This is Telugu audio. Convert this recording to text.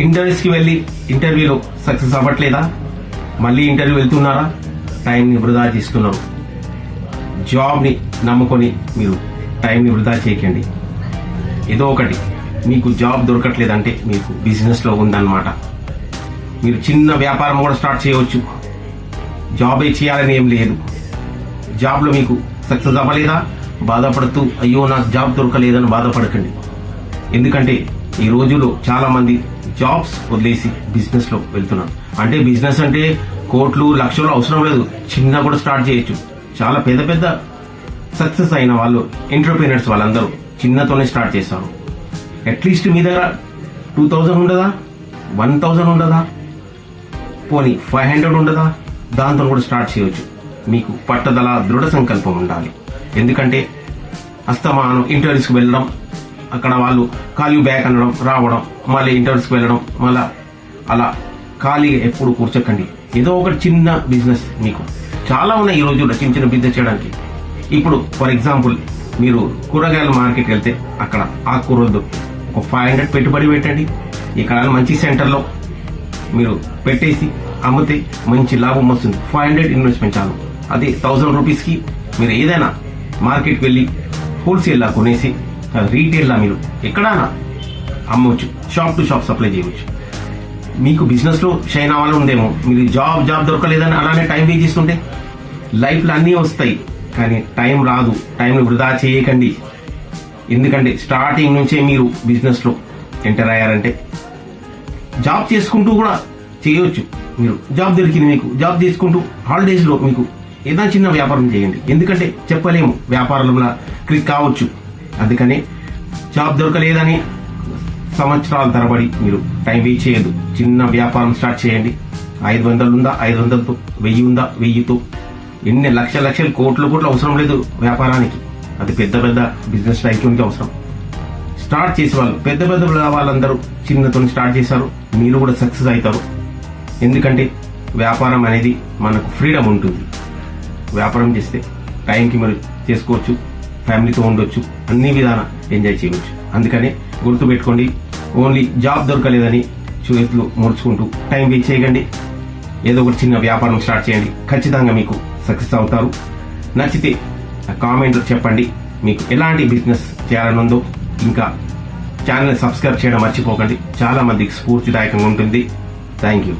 ఇంటర్వ్యూస్కి వెళ్ళి ఇంటర్వ్యూలో సక్సెస్ అవ్వట్లేదా? మళ్ళీ ఇంటర్వ్యూ వెళ్తున్నారా? టైంని వృధా చేస్తున్నారు. జాబ్ని నమ్ముకొని మీరు టైంని వృధా చేయకండి. ఏదో ఒకటి. మీకు జాబ్ దొరకట్లేదంటే మీకు బిజినెస్లో ఉందన్నమాట. మీరు చిన్న వ్యాపారం కూడా స్టార్ట్ చేయవచ్చు. జాబే చేయాలని ఏం లేదు. జాబ్లో మీకు సక్సెస్ అవ్వలేదా? బాధపడుతూ అయ్యో నాకు జాబ్ దొరకలేదని బాధపడకండి. ఎందుకంటే ఈ రోజుల్లో చాలామంది జాబ్స్ వదిలేసి బిజినెస్లో అంటే బిజినెస్ అంటే కోట్లు లక్షలు అవసరం లేదు. చిన్న కూడా స్టార్ట్ చేయొచ్చు. చాలా పెద్ద పెద్ద సక్సెస్ అయిన వాళ్ళు ఎంటర్ప్రీనర్స్ వాళ్ళందరూ చిన్నతోనే స్టార్ట్ చేస్తారు. అట్లీస్ట్ మీ దగ్గర టూ థౌజండ్ ఉండదా? వన్ థౌజండ్ ఉండదా? పోనీ ఫైవ్ హండ్రెడ్ ఉండదా? దాంతో కూడా స్టార్ట్ చేయవచ్చు మీకు పట్టుదల దృఢ సంకల్పం ఉండాలి. ఎందుకంటే అస్తమానం ఇంటర్వ్యూస్కి వెళ్ళడం అక్కడ వాళ్ళు కాల్ యూ బ్యాక్ అనడం రావడం మళ్ళీ ఇంటర్వ్యూస్కి వెళ్ళడం మళ్ళీ అలా ఖాళీగా ఎప్పుడు కూర్చోకండి. ఏదో ఒకటి చిన్న బిజినెస్ మీకు. చాలా ఉన్నాయి ఈరోజు రచించిన చిన్న చిన్న బిజినెస్ చేయడానికి. ఇప్పుడు ఫర్ ఎగ్జాంపుల్ మీరు కూరగాయల మార్కెట్కి వెళ్తే అక్కడ ఆకుకూరలు ఒక ఫైవ్ హండ్రెడ్ పెట్టుబడి పెట్టండి. ఇక్కడ మంచి సెంటర్లో మీరు పెట్టేసి అమ్మితే మంచి లాభం వస్తుంది. ఫైవ్ హండ్రెడ్ ఇన్వెస్ట్మెంట్ చాలు. అది థౌజండ్ రూపీస్కి మీరు ఏదైనా మార్కెట్కి వెళ్ళి హోల్సేల్లా కొనేసి రీటైల్లా మీరు ఎక్కడైనా అమ్మవచ్చు షాప్ టు షాప్ సప్లై చేయవచ్చు. మీకు బిజినెస్లో షైన్ అవ్వాలి ఉందేమో మీరు జాబ్ జాబ్ దొరకలేదని అలానే టైం వేస్ట్ చేస్తుంటే లైఫ్లో అన్నీ వస్తాయి. కానీ టైం రాదు టైంని వృధా చేయకండి. ఎందుకంటే స్టార్టింగ్ నుంచే మీరు బిజినెస్లో ఎంటర్ అయ్యారంటే జాబ్ చేసుకుంటూ కూడా చేయవచ్చు. మీరు జాబ్ దొరికింది మీకు జాబ్ చేసుకుంటూ హాలిడేస్లో మీకు ఏదైనా చిన్న వ్యాపారం చేయండి. ఎందుకంటే చెప్పలేము వ్యాపారంలో క్లిక్ కావచ్చు. అందుకని జాబ్ దొరకలేదని సంవత్సరాల తరబడి మీరు టైం వేస్ట్ చేయదు చిన్న వ్యాపారం స్టార్ట్ చేయండి. ఐదు వందలు ఉందా? ఐదు వందలతో వెయ్యి ఉందా? వెయ్యితో. ఎన్ని లక్షల లక్షల కోట్ల కోట్లు అవసరం లేదు వ్యాపారానికి. అది పెద్ద పెద్ద బిజినెస్ టైక్యూన్కి అవసరం. స్టార్ట్ చేసే వాళ్ళు పెద్ద పెద్ద వాళ్ళందరూ చిన్నతో స్టార్ట్ చేశారు. మీరు కూడా సక్సెస్ అవుతారు. ఎందుకంటే వ్యాపారం అనేది మనకు ఫ్రీడమ్ ఉంటుంది. వ్యాపారం చేస్తే టైంకి మీరు చేసుకోవచ్చు. ఫ్యామిలీతో ఉండొచ్చు అన్ని విధాన ఎంజాయ్ చేయవచ్చు అందుకని గుర్తుపెట్టుకోండి ఓన్లీ జాబ్ దొరకలేదని చేతులు ముడుచుకుంటూ టైం వేస్ట్ చేయకండి. ఏదో ఒకటి చిన్న వ్యాపారం స్టార్ట్ చేయండి ఖచ్చితంగా మీకు సక్సెస్ అవుతారు. నచ్చితే కామెంట్లో చెప్పండి మీకు ఎలాంటి బిజినెస్ చేయాలని ఉందో ఇంకా ఛానల్ సబ్స్క్రైబ్ చేయడం మర్చిపోకండి. చాలా మందికి స్ఫూర్తిదాయకంగా ఉంటుంది. Thank you.